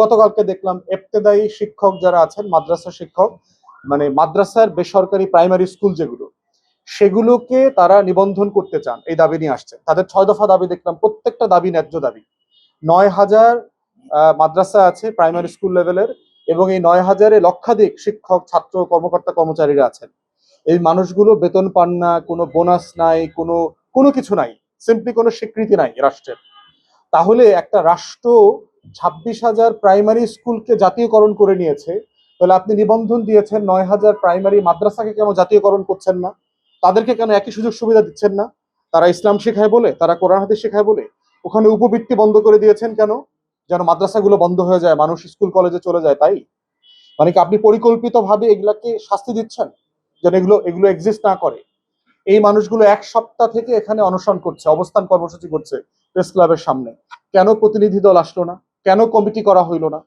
গতকালকে দেখলাম এফতেদায়ী শিক্ষক যারা আছেন, মাদ্রাসা শিক্ষক মানে মাদ্রাসার বেসরকারি প্রাইমারি স্কুল যেগুলো, সেগুলোকে তারা নিবন্ধন করতে চান, এই দাবি নিয়ে আসছে। তাদের ছয় দফা দাবি দেখলাম, প্রত্যেকটা দাবি ন্যায্য দাবি। নয় হাজার মাদ্রাসা আছে প্রাইমারি স্কুল লেভেলের এবং এই নয় হাজারে লক্ষাধিক শিক্ষক, ছাত্র, কর্মকর্তা, কর্মচারীরা আছেন। এই মানুষগুলো বেতন পান না, কোনো বোনাস নাই, কোনো কোনো কিছু নাই সিম্পলি কোনো স্বীকৃতি নাই রাষ্ট্রের। তাহলে একটা রাষ্ট্র ছাব্বিশ হাজার প্রাইমারি স্কুলকে জাতীয়করণ করে নিয়েছে। তাহলে আপনি নিবন্ধন দিয়েছেন, নয় হাজার প্রাইমারি মাদ্রাসাকে কেন জাতীয়করণ করছেন না? তাদেরকে কেন একই সুযোগ সুবিধা দিচ্ছেন না? তারা ইসলাম শেখায় বলে, তারা কোরআন হাদিস শেখায় বলে, ওখানে উপবৃত্তি বন্ধ করে দিয়েছেন কেন? যেন মাদ্রাসাগুলো বন্ধ হয়ে যায়, মানুষ স্কুল কলেজে চলে যায়, তাই? মানে কি আপনি পরিকল্পিতভাবে এগুলাকে শাস্তি দিচ্ছেন? যেন এগুলো এগুলো এক্সিস্ট না করে? এই মানুষগুলো এক সপ্তাহ থেকে এখানে অনশন করছে, অবস্থান কর্মসূচি করছে প্রেস ক্লাবের সামনে। কেন প্রতিনিধি দল আসলো না? কেন কমিটি করা হইল না?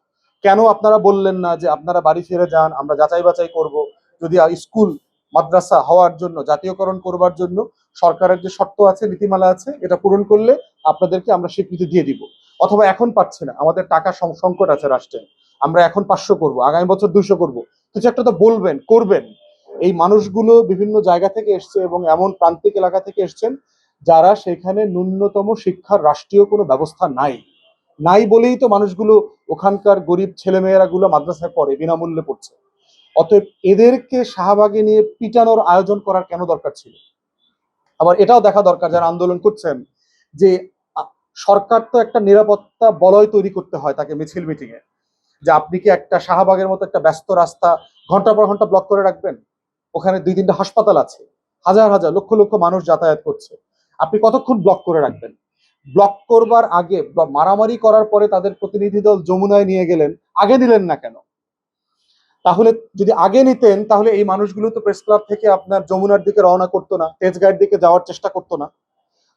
কেন আপনারা বললেন না যে আপনারা বাড়ি ফিরে যান, আমরা যাচাই বাছাই করব? যদি স্কুল, মাদ্রাসা হওয়ার জন্য, জাতীয়করণ করবার জন্য সরকারের যে শর্ত আছে, নীতিমালা আছে, এটা পূরণ করলে আপনাদেরকে আমরা স্বীকৃতি দিয়ে দিব। অথবা এখন পাচ্ছি না, আমাদের টাকা সংকট আছে রাষ্ট্রে আমরা এখন পাঁচশো করব, আগামী বছর দুইশো করব। কিছু একটা তো বলবেন, করবেন। এই মানুষগুলো বিভিন্ন জায়গা থেকে এসছে এবং এমন প্রান্তিক এলাকা থেকে এসছেন যারা সেখানে ন্যূনতম শিক্ষার রাষ্ট্রীয় কোনো ব্যবস্থা নাই। নাই বলেই তো মানুষগুলো ওখানকার গরিব ছেলেমেয়েরা গুলো মাদ্রাসায় পড়ে, বিনামূল্যে পড়ছে। অতএব এদেরকে শাহবাগে নিয়ে পিটানোর আয়োজন করার কেন দরকার ছিল? আবার এটাও দেখা দরকার যারা আন্দোলন করছেন যে সরকার তো একটা নিরাপত্তা বলয় তৈরি করতে হয় তাকে মিছিল মিটিং এ যে আপনি কি একটা শাহবাগের মতো একটা ব্যস্ত রাস্তা ঘণ্টা পর ঘণ্টা ব্লক করে রাখবেন? ওখানে দুই তিনটা হাসপাতাল আছে, হাজার হাজার, লক্ষ লক্ষ মানুষ যাতায়াত করছে। আপনি কতক্ষণ ব্লক করে রাখবেন? ব্লক করবার আগে মারামারি করার পরে তাদের প্রতিনিধি দল যমুনায় নিয়ে গেলেন, আগে নিলেন না কেন? তাহলে যদি আগে নিতেন, তাহলে এই মানুষগুলো তো প্রেস ক্লাব থেকে আপনার যমুনার দিকে রওনা করতো না, তেজগাঁয়ের দিকে যাওয়ার চেষ্টা করতো না।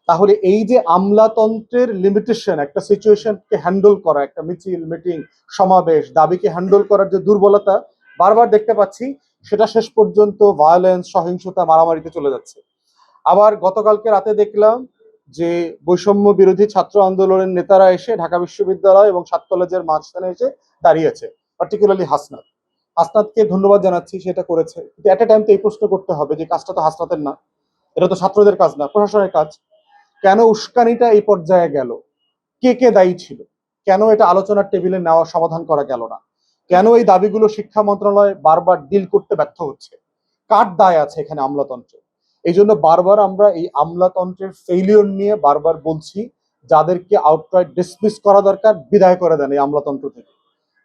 তাহলে এই যে আমলাতন্ত্রের লিমিটেশন একটা সিচুয়েশনকে হ্যান্ডেল করা, একটা মিছিল মিটিং সমাবেশ, দাবিকে হ্যান্ডেল করার যে দুর্বলতা, বারবার দেখতে পাচ্ছি, সেটা শেষ পর্যন্ত ভায়োলেন্স সহিংসতা, মারামারিতে চলে যাচ্ছে। আবার গতকালকে রাতে দেখলাম যে বৈষম্য বিরোধী ছাত্র আন্দোলনের নেতারা এসে ঢাকা বিশ্ববিদ্যালয় এবং সাত কলেজের মাঝখানে এসে দাঁড়িয়েছে পার্টিকুলারলি হাসনাত। হাসনাতকে ধন্যবাদ জানাচ্ছি সেটা করেছে। কিন্তু এট এ টাইম তো এই প্রশ্ন করতে হবে যে কাজটা তো হাসনাতের না। এটা তো ছাত্রদের কাজ না, প্রশাসনের কাজ। কেন উস্কানিটা এই পর্যায়ে গেল? কে কে দায়ী ছিল? কেন এটা আলোচনার টেবিলে নেওয়া সমাধান করা গেল না? কেন এই দাবিগুলো শিক্ষা মন্ত্রণালয় বারবার ডিল করতে ব্যর্থ হচ্ছে? কার দায় আছে এখানে আমলাতন্ত্রে এই জন্য বারবার আমরা এই আমলাতন্ত্রের ফেইলিয়র নিয়ে বারবার বলছি, যাদেরকে আউটরাইট ডিসমিস করা দরকার, বিদায় করে দেন এই আমলাতন্ত্র থেকে।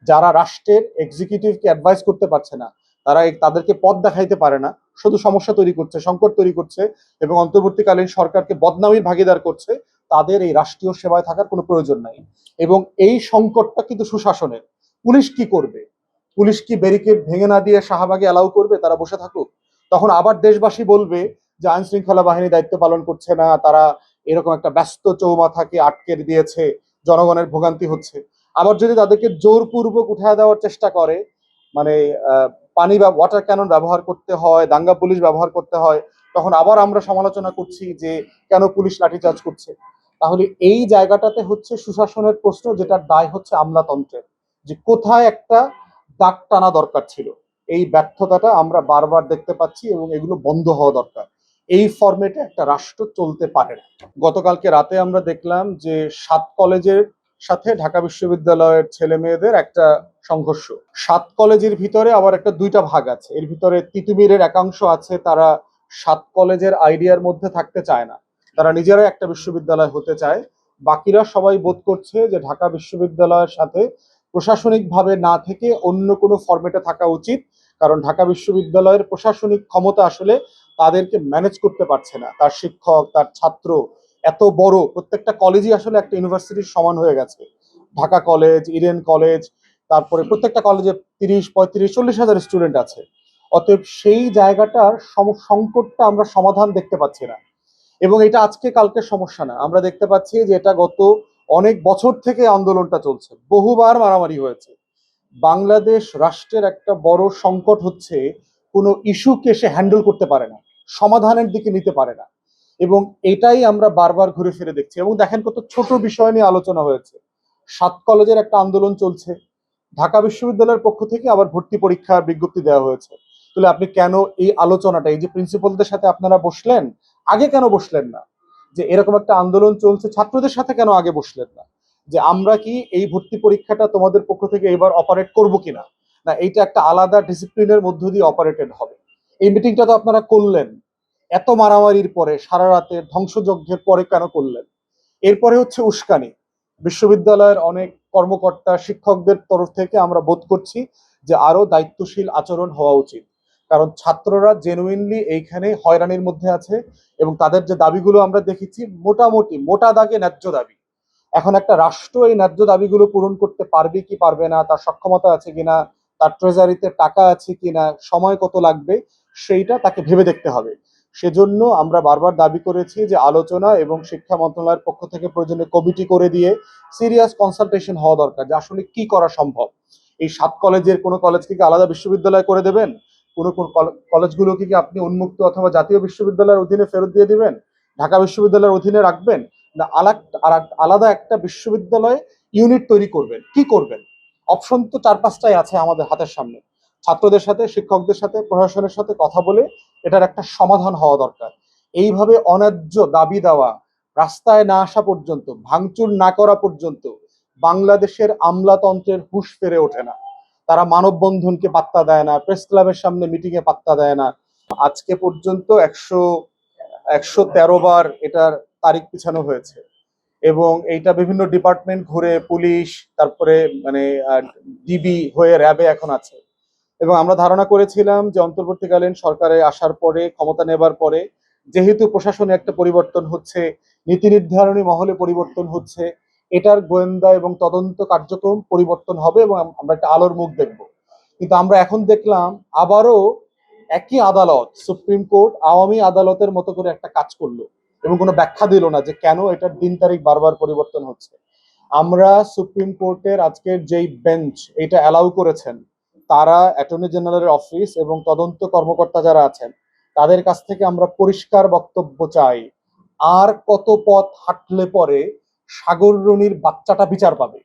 যারা রাষ্ট্রের এক্সিকিউটিভকে অ্যাডভাইস করতে পারছে না, তারা তাদেরকে পথ দেখাইতে পারে না, শুধু সমস্যা তৈরি করছে, সংকট তৈরি করছে এবং অন্তর্বর্তীকালীন সরকারকে বদনামির ভাগিদার করছে, তাদের এই রাষ্ট্রীয় সেবায় থাকার কোনো প্রয়োজন নাই। এবং এই সংকটটা কিন্তু সুশাসনের। পুলিশ কি করবে? পুলিশ কি ব্যারিকেড ভেঙে না দিয়ে শাহবাগে অ্যালাউ করবে, তারা বসে থাকুক? তখন আবার দেশবাসী বলবে যে আইন শৃঙ্খলা বাহিনী দায়িত্ব পালন করছে না, তারা এরকম একটা ব্যস্ত চৌমাথাকে আটকে দিয়েছে, জনগণের ভোগান্তি হচ্ছে। আবার যদি তাদেরকে জোরপূর্বক উঠায় দেওয়ার চেষ্টা করে মানে পানি বা ওয়াটার ক্যানন ব্যবহার করতে হয়, দাঙ্গা পুলিশ ব্যবহার করতে হয়, তখন আবার আমরা সমালোচনা করছি যে, কেন পুলিশ লাঠিচার্জ করছে? তাহলে এই জায়গাটাতে হচ্ছে সুশাসনের প্রশ্ন যেটার দায় হচ্ছে আমলাতন্ত্রের, যে কোথায় একটা দাগ টানা দরকার ছিল। এই ব্যর্থতাটা আমরা বারবার দেখতে পাচ্ছি এবং এগুলো বন্ধ হওয়া দরকার। এই ফর্মেটে একটা রাষ্ট্র চলতে পারে না। গতকালকে রাতে আমরা দেখলাম যে সাত কলেজের সাথে ঢাকা বিশ্ববিদ্যালয়ের ছেলে মেয়েদের একটা সংঘর্ষ। সাত কলেজের ভিতরে আবার একটা দুইটা ভাগ আছে। এর ভিতরে তিতুমিরের একাংশ আছে, তারা সাত কলেজের আইডিয়ার মধ্যে থাকতে চায় না। তারা নিজেরাই একটা বিশ্ববিদ্যালয় হতে চায়। বাকিরা সবাই বোধ করছে যে ঢাকা বিশ্ববিদ্যালয়ের সাথে প্রশাসনিকভাবে না থেকে অন্য কোনো ফর্মেটে থাকা উচিত। কারণ ঢাকা বিশ্ববিদ্যালয়ের প্রশাসনিক ক্ষমতা আসলে তাদেরকে ম্যানেজ করতে পারছে না। তার শিক্ষক, তার ছাত্র, এত বড়, প্রত্যেকটা কলেজই আসলে একটা ইউনিভার্সিটির সমান হয়ে গেছে। ঢাকা কলেজ ইডেন কলেজ তারপরে প্রত্যেকটা কলেজে তিরিশ, পঁয়ত্রিশ, চল্লিশ হাজার স্টুডেন্ট আছে। অতএব সেই জায়গাটার সংকটটা আমরা সমাধান দেখতে পাচ্ছি না। এবং এটা আজকে কালকে সমস্যা না। আমরা দেখতে পাচ্ছি যে এটা গত অনেক বছর থেকে আন্দোলনটা চলছে। বহুবার মারামারি হয়েছে। বাংলাদেশ রাষ্ট্রের একটা বড় সংকট হচ্ছে, কোনো ইস্যুকে সে হ্যান্ডেল করতে পারে না। সমাধানের দিকে নিতে পারে না। এবং এটাই আমরা বারবার ঘুরে ফিরে দেখছি। এবং দেখেন কত ছোট বিষয় নিয়ে আলোচনা হয়েছে। সাত কলেজের একটা আন্দোলন চলছে। ঢাকা বিশ্ববিদ্যালয়ের পক্ষ থেকে আবার ভর্তি পরীক্ষার বিজ্ঞপ্তি দেওয়া হয়েছে। তাহলে আপনি কেন এই আলোচনাটা, এই যে প্রিন্সিপালদের সাথে আপনারা বসলেন, আগে কেন বসলেন না? যে এরকম একটা আন্দোলন চলছে, ছাত্রদের সাথে কেন আগে বসলেন না? যে আমরা কি এই ভর্তি পরীক্ষাটা তোমাদের পক্ষ থেকে এবার অপারেট করব কিনা? না, এইটা একটা আলাদা ডিসিপ্লিনের মধ্য দিয়ে অপারেটেড হবে। এই মিটিংটা তো আপনারা করলেন। এত মারামারির পরে সারা রাতে ধ্বংসযজ্ঞের পরে কেন করলেন? এরপরে হচ্ছে উস্কানি। বিশ্ববিদ্যালয়ের অনেক কর্মকর্তা, শিক্ষকদের তরফ থেকে আমরা বোধ করছি যে আরও দায়িত্বশীল আচরণ হওয়া উচিত। কারণ ছাত্ররা জেনুইনলি এইখানে হয়রানির মধ্যে আছে এবং তাদের যে দাবিগুলো আমরা দেখেছি, মোটামুটি মোটা দাগে ন্যায্য দাবি। এখন একটা রাষ্ট্র এই ন্যায্য দাবিগুলো পূরণ করতে পারবে কি পারবে না, তার সক্ষমতা আছে কিনা, তার ট্রেজারিতে টাকা আছে কিনা, সময় কত লাগবে সেইটা তাকে ভেবে দেখতে হবে। সেজন্য আমরা বারবার দাবি করেছি যে আলোচনা এবং শিক্ষা মন্ত্রণালয়ের পক্ষ থেকে প্রয়োজনে কমিটি করে দিয়ে সিরিয়াস কনসালটেশন হওয়া দরকার যে আসলে কি করা সম্ভব। এই সাত কলেজের কোনো কলেজকে কি আলাদা বিশ্ববিদ্যালয় করে দেবেন? কোনো কোন কলেজগুলোকে কি আপনি উন্মুক্ত অথবা জাতীয় বিশ্ববিদ্যালয়ের অধীনে ফেরত দিয়ে দিবেন? ঢাকা বিশ্ববিদ্যালয়ের অধীনে রাখবেন? না আলাদা একটা বিশ্ববিদ্যালয় ইউনিট তৈরি করবেন? কি করবেন? অপশন তো চার পাঁচটাই আছে আমাদের হাতের সামনে। ছাত্রদের সাথে, শিক্ষকদের সাথে, প্রশাসনের সাথে কথা বলে এটার একটা সমাধান হওয়া দরকার। এইভাবে অন্যায্য দাবি দেওয়া, রাস্তায় না আসা পর্যন্ত, ভাঙচুর না করা পর্যন্ত বাংলাদেশের আমলাতন্ত্রের হুশ ফেরে ওঠে না। তারা মানববন্ধনকে পাত্তা দেয় না, প্রেস ক্লাবের সামনে মিটিং এ পাত্তা দেয় না। আজকে পর্যন্ত একশো একশো তেরো বার এটার তারিখ পিছানো হয়েছে। এবং এইটা বিভিন্ন ডিপার্টমেন্ট ঘুরে পুলিশ, তারপরে মানে ডিবি হয়ে র্যাবে এখন আছে। এবং আমরা ধারণা করেছিলাম যে অন্তর্বর্তীকালীন সরকারে আসার পরে, ক্ষমতা নেবার পরে, যেহেতু প্রশাসনে একটা পরিবর্তন হচ্ছে, নীতি নির্ধারণী মহলে পরিবর্তন হচ্ছে, এটার গোয়েন্দা এবং তদন্ত কার্যক্রম পরিবর্তন হবে এবং আমরা একটা আলোর মুখ দেখব। কিন্তু আমরা এখন দেখলাম আবারও একই আদালত, সুপ্রিম কোর্ট আওয়ামী আদালতের মতো করে একটা কাজ করল এবং কোনো ব্যাখ্যা দিল না যে কেন এটার দিন তারিখ বারবার পরিবর্তন হচ্ছে। আমরা সুপ্রিম কোর্টের আজকের যেই বেঞ্চ, এটা অ্যালাউ করেছেন। তারা অ্যাটর্নি জেনারেলের অফিস এবং তদন্ত কর্মকর্তা যারা আছেন, তাদের কাছ থেকে আমরা পরিষ্কার বক্তব্য চাই। আর কত পথ হাঁটলে পরে সাগর রনির বাচ্চাটা বিচার পাবে?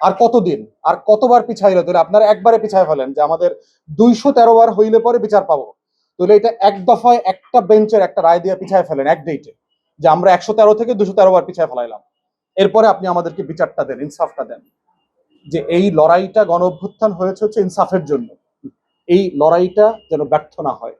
আর কতদিন? আর কতবার পিছাইলে? তাহলে আপনারা একবারে পিছায় ফেলেন যে আমাদের দুইশো তেরো বার হইলে পরে বিচার পাবো। তাহলে এটা এক দফায় একটা বেঞ্চের একটা রায় দিয়ে পিছায় ফেলেন এক ডেটে যে আমরা একশো তেরো থেকে দুশো তেরো বার পিছায় ফেলাইলাম। এরপরে আপনি আমাদেরকে বিচারটা দেন, ইনসাফটা দেন। যে এই লড়াইটা গণ অভ্যুত্থান হয়েছে হচ্ছে ইনসাফের জন্য। এই লড়াইটা যেন ব্যর্থ না হয়।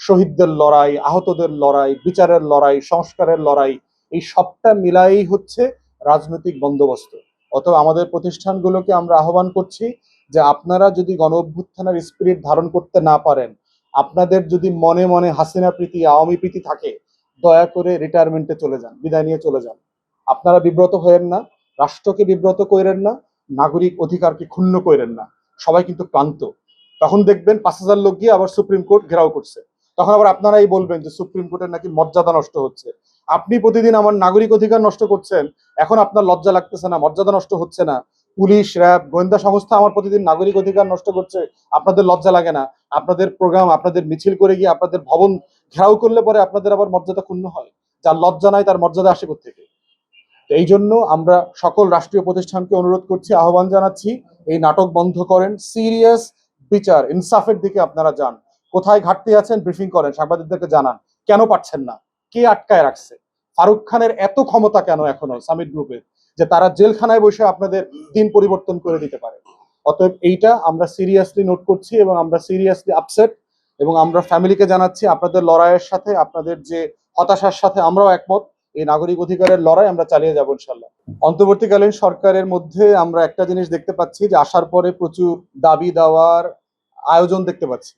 শহীদদের লড়াই, আহতদের লড়াই, বিচারের লড়াই, সংস্কারের লড়াই, এই সবটা মিলাই হচ্ছে রাজনৈতিক বন্দোবস্ত। অথবা আমাদের প্রতিষ্ঠানগুলোকে আমরা আহ্বান করছি যে আপনারা যদি গণ অভ্যুত্থানের স্পিরিট ধারণ করতে না পারেন, আপনাদের যদি মনে মনে হাসিনা প্রীতি, আওয়ামী প্রীতি থাকে, দয়া করে রিটায়ারমেন্টে চলে যান, বিদায় নিয়ে চলে যান। আপনারা বিব্রত হয়েন না, রাষ্ট্রকে বিব্রত করেন না নাগরিক অধিকারকে ক্ষুণ্ণ করেন না। সবাই কিন্তু ক্লান্ত। তখন দেখবেন পাঁচ হাজার লোক গিয়ে আবার সুপ্রিম কোর্ট ঘেরাও করছে। তখন আবার আপনারাই বলবেন যে সুপ্রিম কোর্টের নাকি মর্যাদা নষ্ট হচ্ছে। আপনি প্রতিদিন আমার নাগরিক অধিকার নষ্ট করছেন, এখন আপনার লজ্জা লাগতেছে না, মর্যাদা নষ্ট হচ্ছে না। পুলিশ, র্যাব, গোয়েন্দা সংস্থা আমার প্রতিদিন নাগরিক অধিকার নষ্ট করছে, আপনাদের লজ্জা লাগে না। আপনাদের প্রোগ্রাম, আপনাদের মিছিল করে গিয়ে আপনাদের ভবন ঘেরাও করলে পরে আপনাদের আবার মর্যাদা ক্ষুণ্ণ হয়। যার লজ্জা নাই, তার মর্যাদা আসে থেকে এই জন্য আমরা সকল রাষ্ট্রীয় প্রতিষ্ঠানকে অনুরোধ করছি, আহ্বান জানাচ্ছি, এই নাটক বন্ধ করেন, সিরিয়াস বিচার, ইনসাফের দিকে আপনারা যান। কোথায় ঘাটতি আছেন ব্রিফিং করেন, সাংবাদিকদেরকে জানান। কেন পারছেন না? কে আটকায় রাখছে? ফারুক খানের এত ক্ষমতা কেন এখনও সামিট গ্রুপের যে তারা জেলখানায় বসে আপনাদের দিন পরিবর্তন করে দিতে পারে। অতএব এইটা আমরা সিরিয়াসলি নোট করছি এবং আমরা সিরিয়াসলি আপসেট এবং আমরা ফ্যামিলিকে জানাচ্ছি, আপনাদের লড়াইয়ের সাথে, আপনাদের যে হতাশার সাথে আমরাও একমত। এই নাগরিক অধিকারের লড়াই আমরা চালিয়ে যাব ইনশাল্লাহ অন্তর্বর্তীকালীন সরকারের মধ্যে আমরা একটা জিনিস দেখতে পাচ্ছি যে আসার পরে প্রচুর দাবি দেওয়ার আয়োজন দেখতে পাচ্ছি।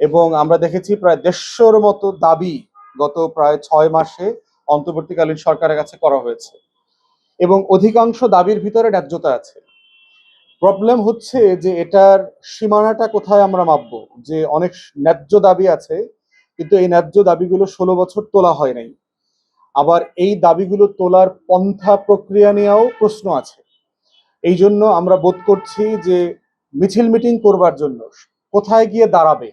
এবং আমরা দেখেছি প্রায় দেড়শোর মতো দাবি গত প্রায় ছয় মাসে অন্তর্বর্তীকালীন সরকারের কাছে করা হয়েছে। এবং অধিকাংশ দাবির ভিতরে ন্যায্যতা আছে। প্রবলেম হচ্ছে যে এটার সীমানাটা কোথায় আমরা মাপবো? যে অনেক ন্যায্য দাবি আছে, কিন্তু এই ন্যায্য দাবিগুলো ষোলো বছর তোলা হয় নাই। আবার এই দাবিগুলো তোলার পন্থা প্রক্রিয়া নিয়েও প্রশ্ন আছে। এই জন্য আমরা বোধ করছি যে মিছিল মিটিং করবার জন্য কোথায় গিয়ে দাঁড়াবে?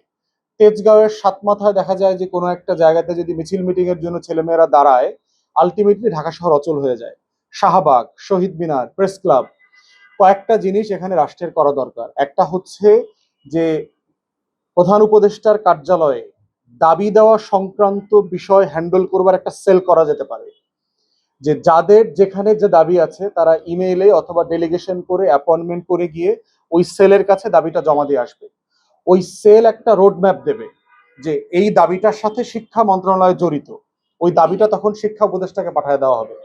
তেজগাঁওয়ের সাত মাথায় দেখা যায় যে কোনো একটা জায়গাতে যদি মিছিল মিটিং এর জন্য ছেলেমেয়েরা দাঁড়ায় আলটিমেটলি ঢাকা শহর অচল হয়ে যায়। শাহবাগ, শহীদ মিনার, প্রেস ক্লাব, কয়েকটা জিনিস এখানে রাষ্ট্রের করা দরকার। একটা হচ্ছে যে প্রধান উপদেষ্টার কার্যালয়ে দাবি দেওয়া সংক্রান্ত বিষয় হ্যান্ডেল করবার একটা সেল করা যেতে পারে। যে যাদের যেখানে যে দাবি আছে, তারা ইমেইলে অথবা ডেলিগেশন করে অ্যাপয়েন্টমেন্ট করে গিয়ে ওই সেলের কাছে দাবিটা জমা দিয়ে আসবে। ওই সেল একটা রোড ম্যাপ দেবে যে এই দাবিটার সাথে শিক্ষা মন্ত্রণালয় জড়িত। ওই দাবিটা তখন শিক্ষা উপদেষ্টাকে পাঠিয়ে দেওয়া হবে।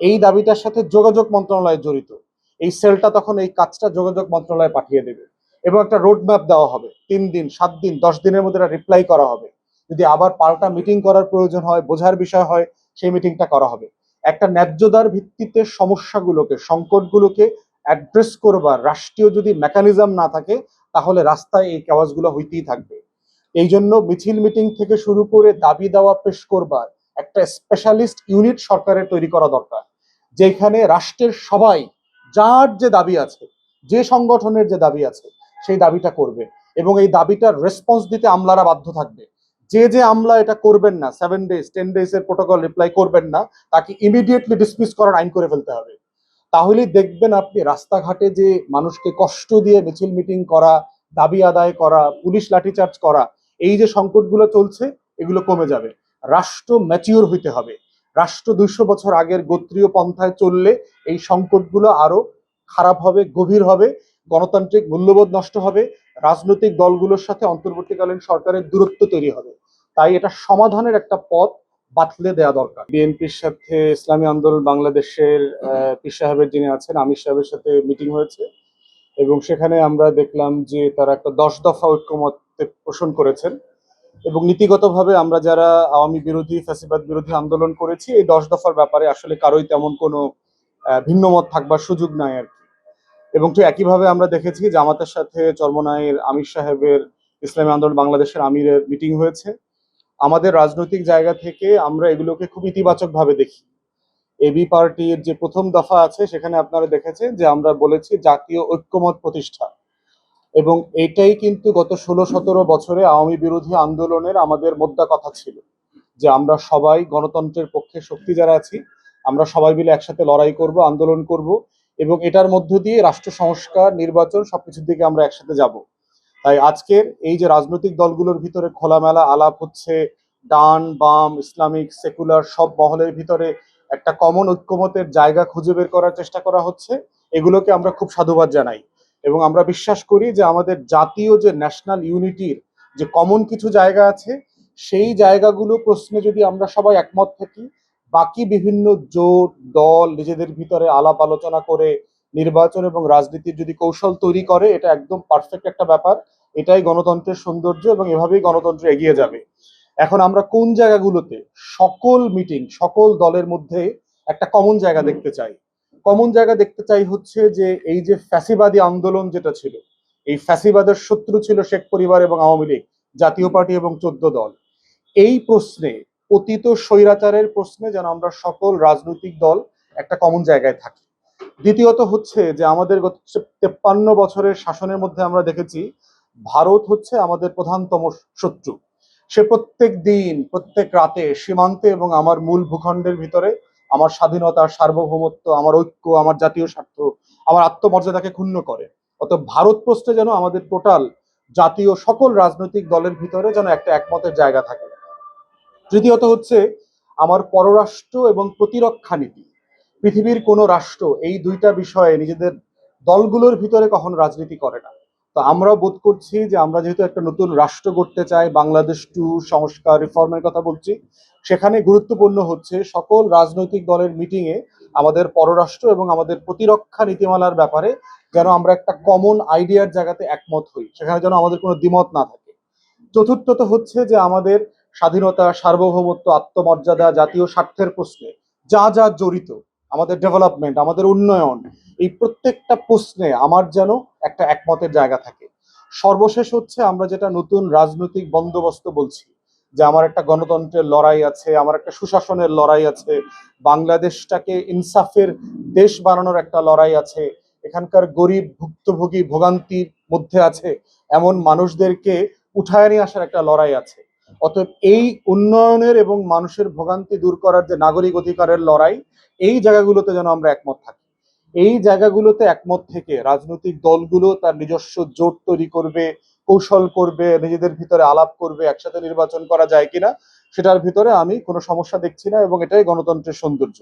এই দাবিটার সাথে যোগাযোগ মন্ত্রণালয় জড়িত। এই সেলটা তখন এই কাজটা যোগাযোগ মন্ত্রণালয়ে পাঠিয়ে দেবে। এবং একটা রোড ম্যাপ দেওয়া হবে। তিন দিন, সাত দিন, দশ দিনের মধ্যে রিপ্লাই করা হবে। যদি আবার পাল্টা মিটিং করার প্রয়োজন হয়, বোঝার বিষয় হয়, সেই মিটিংটা করা হবে। একটা ন্যায্যতার ভিত্তিতে সমস্যাগুলোকে, সংকটগুলোকে অ্যাড্রেস করবার রাষ্ট্রীয় যদি মেকানিজম না থাকে, তাহলে রাস্তায় এই কেওয়াজগুলো হইতেই থাকবে। এই জন্য মিছিল মিটিং থেকে শুরু করে দাবি দেওয়া পেশ করবার একটা স্পেশালিস্ট ইউনিট সরকারের তৈরি করা দরকার, যেখানে রাষ্ট্রের সবাই, যার যে দাবি আছে, যে সংগঠনের যে দাবি আছে, সেই দাবিটা করবে এবং এই দাবিটার রেসপন্স দিতে আমলারা বাধ্য থাকবে। যে যে আমলা এটা করবেন না সেভেন ডেজ টেন ডেজ এর প্রোটোকল রিপ্লাই করবেন না, তাকে ইমিডিয়েটলি ডিসমিস করার আইন করে ফেলতে হবে। তাহলেই দেখবেন আপনি রাস্তাঘাটে যে মানুষকে কষ্ট দিয়ে মিছিল মিটিং করা, দাবি আদায় করা, পুলিশ লাঠিচার্জ করা, এই যে সংকটগুলো চলছে, এগুলো কমে যাবে। রাষ্ট্র ম্যাচিওর হইতে হবে। রাষ্ট্র দুইশো বছর আগের গোত্রীয় পন্থায় চললে এই সংকটগুলো আরও খারাপ হবে, গভীর হবে, গণতান্ত্রিক মূল্যবোধ নষ্ট হবে, রাজনৈতিক দলগুলোর সাথে অন্তর্বর্তীকালীন সরকারের দূরত্ব তৈরি হবে। তাই এটা সমাধানের একটা পথ বাতলে দেওয়া দরকার। বিএনপির সাথে ইসলামী আন্দোলন বাংলাদেশের পীর সাহেবের যিনি আছেন, আমির সাহেবের সাথে মিটিং হয়েছে এবং সেখানে আমরা দেখলাম যে তারা একটা দশ দফা ঐক্যমত পোষণ করেছেন এবং নীতিগতভাবে আমরা যারা আওয়ামী বিরোধী, ফ্যাসিবাদ বিরোধী আন্দোলন করেছি, এই দশ দফার ব্যাপারে আসলে কারোই তেমন কোনো ভিন্ন মত থাকবার সুযোগ নাই আর কি। এবং ঠিক একইভাবে আমরা দেখেছি জামাতের সাথে চরমনাইয়ের আমির সাহেবের, ইসলামী আন্দোলন বাংলাদেশের আমিরের মিটিং হয়েছে। আমাদের রাজনৈতিক জায়গা থেকে আমরা এগুলোকে খুব ইতিবাচক ভাবে দেখি। এবি পার্টির যে প্রথম দফা আছে, সেখানে আপনারা দেখেছেন যে আমরা বলেছি জাতীয় ঐক্যমত প্রতিষ্ঠা। এবং এটাই কিন্তু গত ষোলো সতেরো বছরে আওয়ামী বিরোধী আন্দোলনের আমাদের মোদ্দা কথা ছিল। যে আমরা সবাই গণতন্ত্রের পক্ষে শক্তি যারা আছি, আমরা সবাই মিলে একসাথে লড়াই করব, আন্দোলন করব এবং এটার মধ্য দিয়ে রাষ্ট্র সংস্কার, নির্বাচন সবকিছুর দিকে আমরা একসাথে যাব। তাই আজকের এই যে রাজনৈতিক দলগুলোর ভিতরে খোলামেলা আলাপ হচ্ছে, ডান, বাম, ইসলামিক, সেকুলার সব মহলের ভিতরে একটা কমন ঐক্যমতের জায়গা খুঁজে বের করার চেষ্টা করা হচ্ছে, এগুলোকে আমরা খুব সাধুবাদ জানাই। এবং আমরা বিশ্বাস করি যে আমাদের জাতীয় যে ন্যাশনাল ইউনিটির যে কমন কিছু জায়গা আছে, সেই জায়গাগুলো প্রশ্নে যদি আমরা সবাই একমত থাকি, বাকি বিভিন্ন জোট, দল নিজেদের ভিতরে আলাপ আলোচনা করে নির্বাচন এবং রাজনীতির যদি কৌশল তৈরি করে, এটা একদম পারফেক্ট একটা ব্যাপার। এটাই গণতন্ত্রের সৌন্দর্য এবং এভাবেই গণতন্ত্র এগিয়ে যাবে। এখন আমরা কোন জায়গাগুলোতে সকল মিটিং সকল দলের মধ্যে একটা কমন জায়গা দেখতে চাই? কমন জায়গা দেখতে চাই হচ্ছে যে এই যে ফ্যাসিবাদী আন্দোলন যেটা ছিল, এই ফ্যাসিবাদের শত্রু ছিল শেখ পরিবার এবং আওয়ামী লীগ, জাতীয় পার্টি এবং চোদ্দ দল। এই প্রশ্নে, অতীত স্বৈরাচারের প্রশ্নে যেন আমরা সকল রাজনৈতিক দল একটা কমন জায়গায় থাকি। দ্বিতীয়ত হচ্ছে যে আমাদের গত তেপ্পান্ন বছরের শাসনের মধ্যে আমরা দেখেছি ভারত হচ্ছে আমাদের প্রধানতম শত্রু। সে প্রত্যেক দিন, প্রত্যেক রাতে সীমান্তে এবং আমার মূল ভূখণ্ডের ভিতরে আমার স্বাধীনতা সার্বভৌমত্ব, আমার ঐক্য, আমার জাতীয় স্বার্থ, আমার আত্মমর্যাদাকে ক্ষুণ্ণ করে। অত ভারত প্রশ্নে যেন আমাদের টোটাল জাতীয় সকল রাজনৈতিক দলের ভিতরে যেন একটা একমতের জায়গা থাকে। তৃতীয়ত হচ্ছে আমার পররাষ্ট্র এবং প্রতিরক্ষা নীতি। পৃথিবীর কোনো রাষ্ট্র এই দুইটা বিষয়ে নিজেদের দলগুলোর ভিতরে কখনো রাজনীতি করে না। তো আমরাও বোধ করছি যে আমরা যেহেতু একটা নতুন রাষ্ট্র গড়তে চাই, বাংলাদেশ টু সংস্কার রিফর্মের কথা বলছি, সেখানে গুরুত্বপূর্ণ হচ্ছে সকল রাজনৈতিক দলের মিটিংয়ে আমাদের পররাষ্ট্র এবং আমাদের প্রতিরক্ষা নীতিমালার ব্যাপারে যেন আমরা একটা কমন আইডিয়ার জায়গাতে একমত হই, সেখানে যেন আমাদের কোনো দ্বিমত না থাকে। চতুর্থত হচ্ছে যে আমাদের স্বাধীনতা, সার্বভৌমত্ব, আত্মমর্যাদা, জাতীয় স্বার্থের প্রশ্নে যা যা জড়িত আমাদের ডেভেলপমেন্ট আমাদের উন্নয়ন, এই প্রত্যেকটা প্রশ্নে আমার যেন একটা একমতের জায়গা থাকে। সর্বশেষ হচ্ছে আমরা যেটা নতুন রাজনৈতিক বন্দোবস্ত বলছি, যে আমার একটা গণতন্ত্রের লড়াই আছে, আমার একটা সুশাসনের লড়াই আছে, বাংলাদেশটাকে ইনসাফের দেশ বানানোর একটা লড়াই আছে, এখানকার গরিব ভুক্তভোগী ভোগান্তির মধ্যে আছে, এমন মানুষদেরকে উঠায় নিয়ে আসার একটা লড়াই আছে। অতএব এই উন্নয়নের এবং মানুষের ভোগান্তি দূর করার যে নাগরিক অধিকারের লড়াই এই জায়গাগুলোতে যেন আমরা একমত থাকি। এই জায়গাগুলোতে একমত থেকে রাজনৈতিক দলগুলো তার নিজস্ব জোট তৈরি করবে, কৌশল করবে, নিজেদের ভিতরে আলাপ করবে, একসাথে নির্বাচন করা যায় কিনা, সেটার ভিতরে আমি কোনো সমস্যা দেখছি না এবং এটাই গণতন্ত্রের সৌন্দর্য।